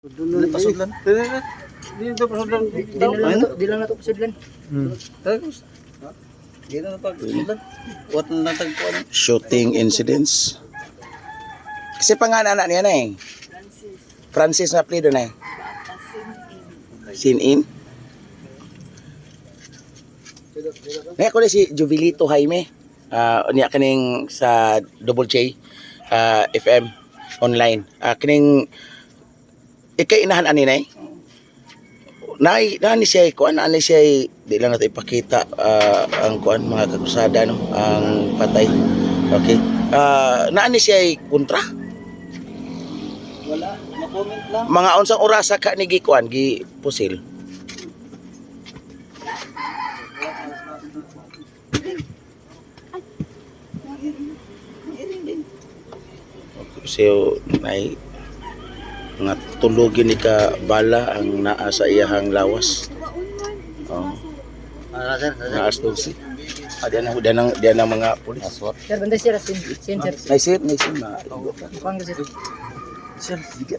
Pasudlan. Dito pasudlan. Di na na to, di lang na to pasudlan. Tapos. Di na napagpasudlan. Wat na natagpuan. Shooting incidents. Kasi pangalan anak niya na eh. Francis na plido na eh. Sin in. Kaya ko na si Juvilito Jaime. Ah, niya kaning sa Double J ah, FM online. Ah, kaning ikay inahan ani nay. Nay, nani siya kuan ani siya di lang nato ipakita ah, ang kuan mga kakusada no, ang patay. Okay. Ah, naani siya kontra? Wala. Na-comment lang. Mga unsang orasa ka ni gikuan gi pusil. So, nay nga tulogin ni ka bala ang naa sa iyahang lawas. Oh, Ah, naas si. Ah, diyan ang diyan ang diyan ang mga pulis. Sir, banda sir, sin, sin sir. Nay sir, nay sir. Kuang sir. Sir, diga.